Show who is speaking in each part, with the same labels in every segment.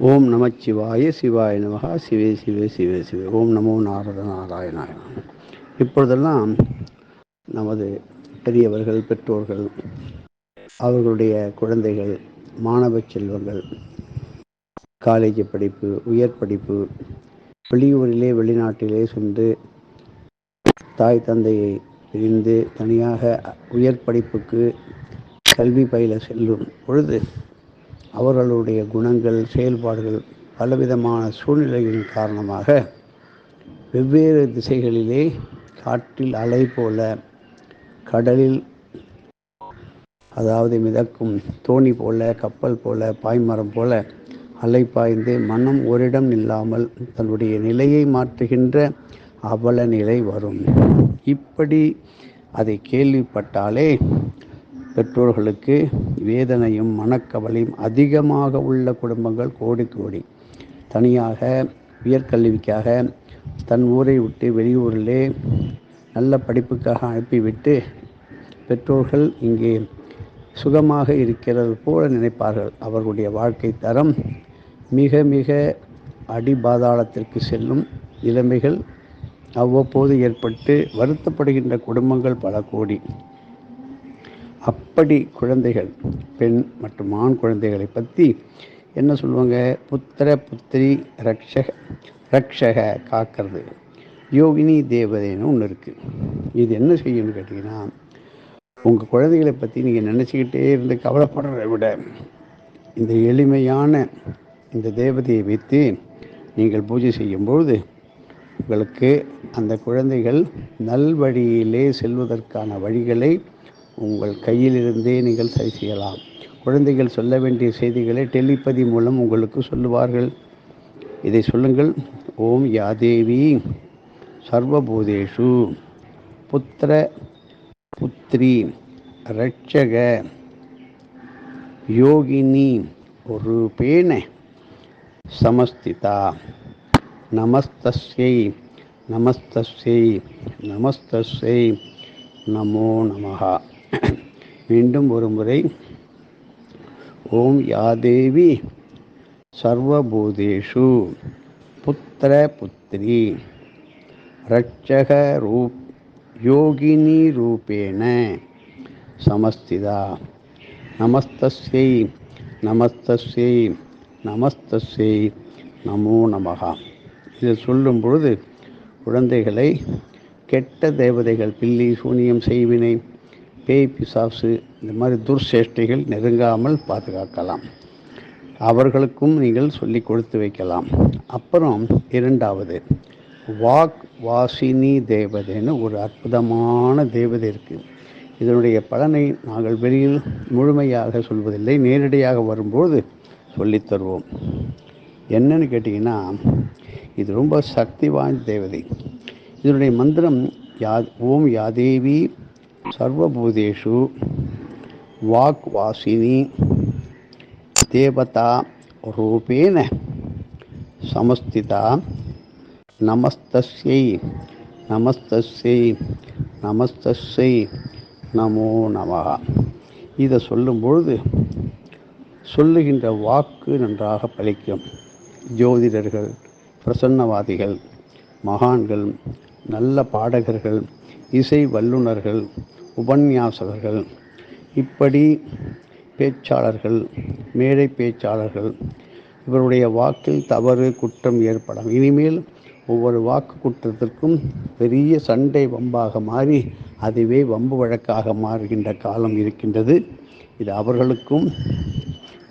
Speaker 1: ஓம் நமச்சிவாய சிவாய நமகா சிவே சிவே சிவே சிவே. ஓம் நமோ நாரத நாராயணாய இப்பொழுதெல்லாம் நமது பெரியவர்கள் பெற்றோர்கள் அவர்களுடைய குழந்தைகள் மாணவ செல்வங்கள் காலேஜ் படிப்பு உயர் படிப்பு வெளியூரிலே வெளிநாட்டிலே சென்று தாய் தந்தையை பிரிந்து தனியாக உயர் படிப்புக்கு கல்வி பயில செல்லும் பொழுது அவர்களுடைய குணங்கள் செயல்பாடுகள் பலவிதமான சூழ்நிலைகளின் காரணமாக வெவ்வேறு திசைகளிலே காற்றில் அலை போல கடலில் அதாவது மிதக்கும் தோணி போல கப்பல் போல பாய்மரம் போல அலை பாய்ந்து மனம் ஓரிடம் இல்லாமல் தன்னுடைய நிலையை மாற்றுகின்ற அவல நிலை வரும். இப்படி அதை கேள்விப்பட்டாலே பெற்றோர்களுக்கு வேதனையும் மனக்கவலையும் அதிகமாக உள்ள குடும்பங்கள் கோடி கோடி. தனியாக உயர்கல்விக்காக தன் ஊரை விட்டு வெளியூரிலே நல்ல படிப்புக்காக அனுப்பிவிட்டு பெற்றோர்கள் இங்கே சுகமாக இருக்கிறது போல நினைப்பார்கள். அவர்களுடைய வாழ்க்கை தரம் மிக மிக அடிபாதாளத்திற்கு செல்லும் நிலைமைகள் அவ்வப்போது ஏற்பட்டு வருத்தப்படுகின்ற குடும்பங்கள் பல கோடி. அப்படி குழந்தைகள் பெண் மற்றும் ஆண் குழந்தைகளை பற்றி என்ன சொல்லுவாங்க? புத்திர புத்திரி ரக்ஷக ரக்ஷக காக்கிறது. யோகினி தேவதைன்னு ஒன்று இருக்குது இது என்ன செய்யணும்னு கேட்டிங்கன்னா உங்கள் குழந்தைகளை பற்றி நீங்கள் நினச்சிக்கிட்டே இருந்து கவலைப்படுறதை விட இந்த எளிமையான இந்த தேவதையை வைத்து நீங்கள் பூஜை செய்யும்பொழுது உங்களுக்கு அந்த குழந்தைகள் நல்வழியிலே செல்வதற்கான வழிகளை உங்கள் கையிலிருந்தே நீங்கள் சரி செய்யலாம். குழந்தைகள் சொல்ல வேண்டிய செய்திகளை டெலிபதி மூலம் உங்களுக்கு சொல்லுவார்கள். இதை சொல்லுங்கள். ஓம் யாதேவி சர்வபூதேஷு. புத்திர புத்ரி ரட்சக யோகினி ரூபேண சமஸ்திதா. நமஸ்தஸ்யை நமஸ்தஸ்யை நமஸ்தஸ்யை. நமோ நமஹா. மீண்டும் ஒரு முறை. ஓம் யாதேவி சர்வபூதேஷு. புத்திர புத்திரி. ரட்சக ரூப். யோகினி ரூபேண சமஸ்திதா. நமஸ்தஸ்யை. நமஸ்தஸ்யை. நமஸ்தஸ்யை. நமோ நமகா இதை சொல்லும் பொழுது குழந்தைகளை கெட்ட தேவதைகள் பில்லி சூனியம் செய்வினை. பேய் பிசாசு இந்த மாதிரி துர்சேஷ்டைகள் நெருங்காமல் பாதுகாக்கலாம். அவர்களுக்கும் நீங்கள் சொல்லி கொடுத்து வைக்கலாம். அப்புறம் இரண்டாவது வாக் வாசினி தேவதைன்னு ஒரு அற்புதமான தேவதை இருக்குது இதனுடைய பலனை நாங்கள் வெளியில் முழுமையாக சொல்வதில்லை. நேரடியாக வரும்போது சொல்லித்தருவோம் என்னன்னு கேட்டிங்கன்னா இது ரொம்ப சக்தி வாய்ந்த தேவதை. இதனுடைய மந்திரம் யா ஓம் யாதேவி சர்வபூதேஷு வாக் வாசினி தேவதா ரூபேன சமஸ்திதா நமஸ்தஸ்யை நமஸ்தஸ்யை நமஸ்தஸ்யை நமோ நமகா இதை சொல்லும்பொழுது சொல்லுகின்ற வாக்கு நன்றாக பலிக்கும். ஜோதிடர்கள் பிரசன்னவாதிகள் மகான்கள் நல்ல பாடகர்கள் இசை வல்லுநர்கள் உபன்யாசகர்கள் இப்படி பேச்சாளர்கள் மேடை பேச்சாளர்கள் இவருடைய வாக்கில் தவறு குற்றம் ஏற்படும் இனிமேல் ஒவ்வொரு வாக்கு குற்றத்திற்கும் பெரிய சண்டை வம்பாக மாறி அதுவே வம்பு வழக்காக மாறுகின்ற காலம் இருக்கின்றது. இது அவர்களுக்கும்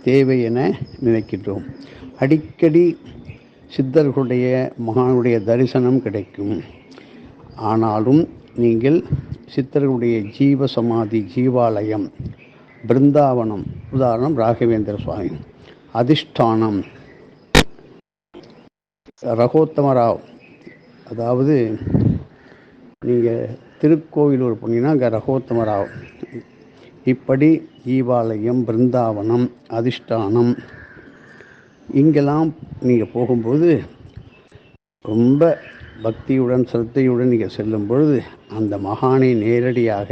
Speaker 1: தேவை என நினைக்கின்றோம். அடிக்கடி சித்தர்களுடைய மகானுடைய தரிசனம் கிடைக்கும். ஆனாலும் நீங்கள் சித்தர்களுடைய ஜீவ சமாதி ஜீவாலயம் பிருந்தாவனம் உதாரணம் ராகவேந்திர சுவாமி. அதிஷ்டானம். ரகோத்தமராவ். அதாவது நீங்கள் திருக்கோவிலூர் போனீங்கன்னா அங்கே ரகோத்தமராவ். இப்படி ஜீவாலயம் பிருந்தாவனம் அதிஷ்டானம் இங்கெல்லாம் நீங்கள் போகும்போது ரொம்ப பக்தியுடன் சிரத்தையுடன் நீங்கள் செல்லும் பொழுது அந்த மகானை நேரடியாக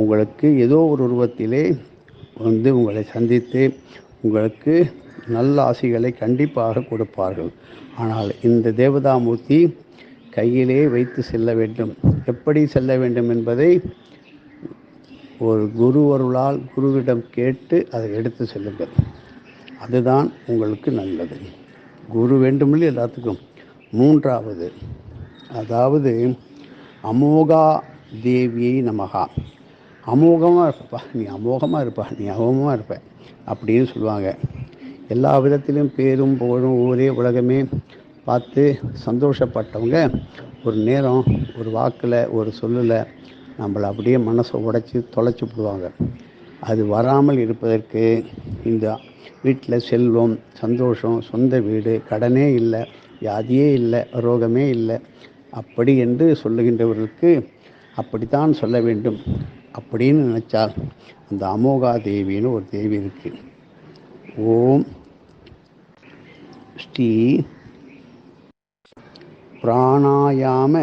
Speaker 1: உங்களுக்கு ஏதோ ஒரு உருவத்திலே வந்து உங்களை சந்தித்து உங்களுக்கு நல்ல ஆசைகளை கண்டிப்பாக கொடுப்பார்கள். ஆனால் இந்த தேவதாமூர்த்தி கையிலே வைத்து செல்ல வேண்டும். எப்படி செல்ல வேண்டும் என்பதை ஒரு குரு அருளால் குருவிடம் கேட்டு அதை எடுத்து செல்லுங்கள். அதுதான் உங்களுக்கு நல்லது. குரு வேண்டுமில்லை எல்லாத்துக்கும். மூன்றாவது அதாவது அமோகா தேவியை நமகா. அமோகமாக இருப்பப்பா நீ அமோகமாக இருப்பா. நீ அமோகமாக இருப்ப. அப்படின்னு சொல்லுவாங்க. எல்லா விதத்திலும் பேரும் புகழும் ஊரே உலகமே. பார்த்து சந்தோஷப்பட்டவங்க ஒரு நேரம் ஒரு வாக்கில் ஒரு சொல்லில் நம்மளை அப்படியே மனசை உடைச்சி தொலைச்சி விடுவாங்க. அது வராமல் இருப்பதற்கு இந்த வீட்டில் செல்வம் சந்தோஷம் சொந்த வீடு கடனே இல்லை வியாதியே இல்லை ரோகமே இல்லை அப்படி என்று சொல்லுகின்றவர்களுக்கு அப்படித்தான் சொல்ல வேண்டும் அப்படின்னு நினச்சால் அந்த அமோகா தேவின்னு ஒரு தேவி இருக்கு. ஓம் ஸ்ரீ பிராணாயாம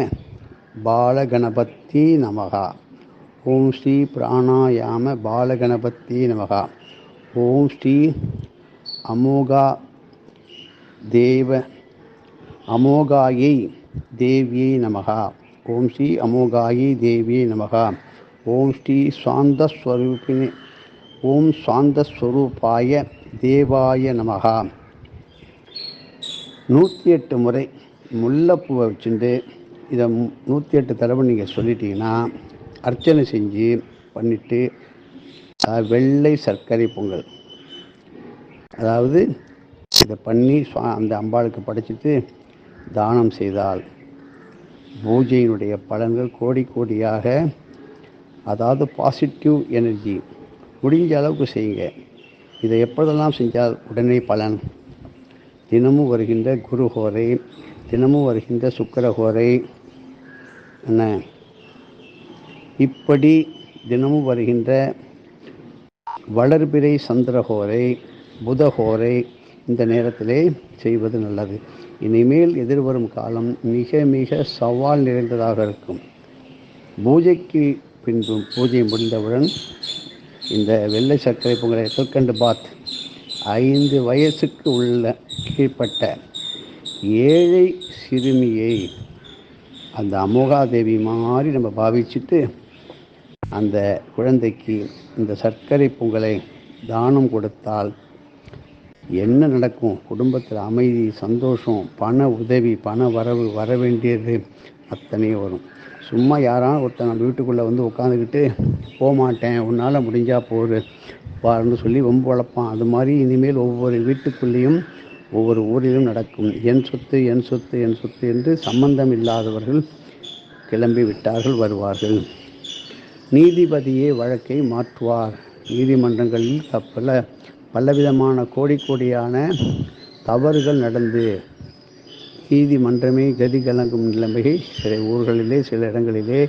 Speaker 1: பாலகணபதி நமகா. ஓம் ஸ்ரீ பிராணாயாம பாலகணபதி நமகா. ஓம் ஸ்ரீ அமோகா தேவ அமோகாயை தேவியை நமகா ஓம் ஸ்ரீ அமோகாயி தேவியை நமகா ஓம் ஸ்ரீ சாந்தஸ்வரூபினி ஓம் சாந்தஸ்வரூபாய தேவாய நமகா நூற்றி எட்டு முறை முல்லைப்பூவை வச்சுட்டு இதை நூற்றி எட்டு தடவை நீங்கள் சொல்லிட்டீங்கன்னா அர்ச்சனை செஞ்சு பண்ணிவிட்டு வெள்ளை சர்க்கரை பொங்கல். அதாவது இதை பண்ணி சுவா- அந்த அம்பாளுக்கு படைச்சிட்டு தானம் செய்தால் பூஜையினுடைய பலன்கள் கோடி கோடியாக அதாவது பாசிட்டிவ் எனர்ஜி முடிஞ்ச அளவுக்கு செய்யுங்க. இதை எப்பொழுதெல்லாம் செஞ்சால் உடனே பலன்? தினமும் வருகின்ற குருஹோரை தினமும் வருகின்ற சுக்கிரஹோரை என்ன? இப்படி தினமும் வருகின்ற வளர்பிறை சந்திரஹோரை புதஹோரை இந்த நேரத்திலே செய்வது நல்லது. இனிமேல் எதிர்வரும் காலம் மிக மிக சவால் நிறைந்ததாக இருக்கும். பூஜைக்கு பின்பு பூஜை முடிந்தவுடன் இந்த வெள்ளை சர்க்கரை பொங்கலை கற்கண்டு பாத் ஐந்து வயசுக்கு உள்ள கீழ்ப்பட்ட ஏழை சிறுமியை அந்த அமோகாதேவி மாதிரி நம்ம பாவிச்சுட்டு அந்த குழந்தைக்கு இந்த சர்க்கரை பொங்கலை தானம் கொடுத்தால் என்ன நடக்கும்? குடும்பத்தில் அமைதி சந்தோஷம் பண உதவி பண வரவு வர வேண்டியது அத்தனையும் வரும். சும்மா யாரான ஒருத்தன் நம்ம வீட்டுக்குள்ளே வந்து உட்காந்துக்கிட்டு போகமாட்டேன் உன்னால் முடிஞ்சால் போரு பாருன்னு சொல்லி ரொம்ப வளர்ப்பான். அது மாதிரி இனிமேல் ஒவ்வொரு வீட்டுக்குள்ளேயும் ஒவ்வொரு ஊரிலும் நடக்கும். என் சொத்து என் சொத்து என் சொத்து என்று சம்பந்தம் இல்லாதவர்கள் கிளம்பி விட்டார்கள் வருவார்கள். நீதிபதியே வழக்கை மாற்றுவார். நீதிமன்றங்களில் பல பலவிதமான கோடி கோடியான தவறுகள் நடந்து நீதிமன்றமே கதி கலங்கும் நிலைமை சில ஊர்களிலே சில இடங்களிலே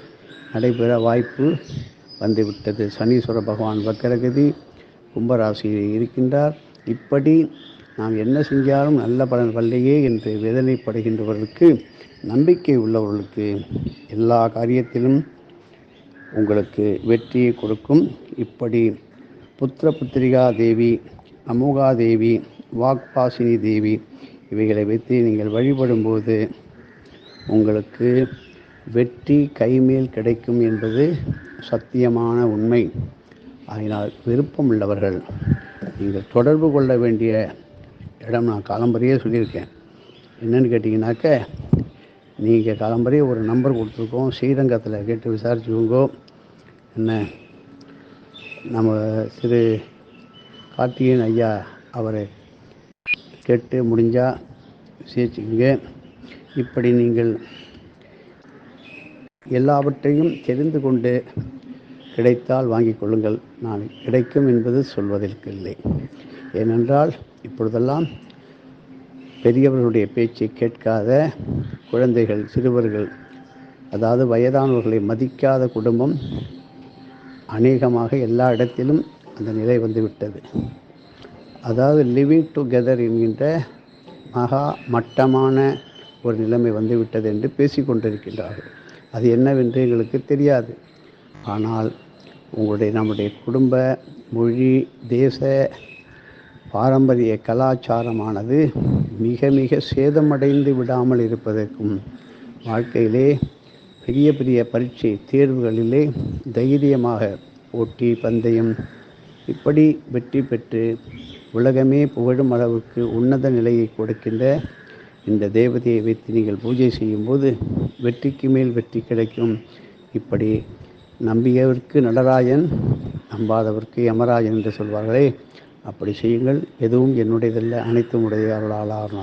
Speaker 1: நடைபெற வாய்ப்பு வந்துவிட்டது. சனீஸ்வர பகவான் வக்கரகதி கும்பராசியில் இருக்கின்றார். இப்படி நாம் என்ன செஞ்சாலும் நல்ல பலன் வரலையே என்று வேதனைப்படுகின்றவர்களுக்கு நம்பிக்கை உள்ளவர்களுக்கு எல்லா காரியத்திலும் உங்களுக்கு வெற்றியை கொடுக்கும். இப்படி புத்திர புத்திரிகா தேவி அமுகாதேவி வாக்பாசினி தேவி இவைகளை வைத்து நீங்கள் வழிபடும்போது உங்களுக்கு வெற்றி கைமேல் கிடைக்கும் என்பது சத்தியமான உண்மை. அதனால் விருப்பம் உள்ளவர்கள் நீங்கள் தொடர்பு கொள்ள வேண்டிய இடம் நான் காலம்பரையே சொல்லியிருக்கேன். என்னன்னு கேட்டிங்கனாக்க நீங்கள் காலம்பரையே ஒரு நம்பர் கொடுத்துருக்கோம். ஸ்ரீரங்கத்தில் கேட்டு விசாரிச்சுக்கோங்க. என்ன? நம்ம திரு கார்த்திகேயன் ஐயா அவரை கேட்டு முடிஞ்சால் விசேஷிங்க. இப்படி நீங்கள் எல்லாவற்றையும் தெரிந்து கொண்டு கிடைத்தால் வாங்கிக் கொள்ளுங்கள். நான் கிடைக்கும் என்பது சொல்வதற்கு இல்லை. ஏனென்றால் இப்பொழுதெல்லாம் பெரியவர்களுடைய பேச்சை கேட்காத குழந்தைகள் சிறுவர்கள் அதாவது வயதானவர்களை மதிக்காத குடும்பம் அநேகமாக எல்லா இடத்திலும் அந்த நிலை வந்துவிட்டது. அதாவது லிவிங் டுகெதர் என்கின்ற மகா மட்டமான ஒரு நிலைமை வந்துவிட்டது என்று பேசிக்கொண்டிருக்கின்றார்கள் அது என்னவென்று எங்களுக்கு தெரியாது. ஆனால் உங்களுடைய நம்முடைய குடும்ப மொழி தேச பாரம்பரிய கலாச்சாரமானது மிக மிக சேதமடைந்து விடாமல் இருப்பதற்கும் வாழ்க்கையிலே பெரிய பெரிய பரீட்சை தேர்வுகளிலே தைரியமாக போட்டி பந்தயம் இப்படி வெற்றி பெற்று உலகமே புகழும் அளவுக்கு உன்னத நிலையை கொடுக்கின்ற இந்த தேவதையை வைத்து நீங்கள் பூஜை செய்யும்போது வெற்றிக்கு மேல் வெற்றி கிடைக்கும். இப்படி நம்பியவர்க்கு நடராஜன் நம்பாதவர்க்கு யமராஜன் என்று சொல்வார்களே. அப்படி செய்யுங்கள். எதுவும் என்னுடையதல்ல. அனைத்தும் உடைய அருளாளர்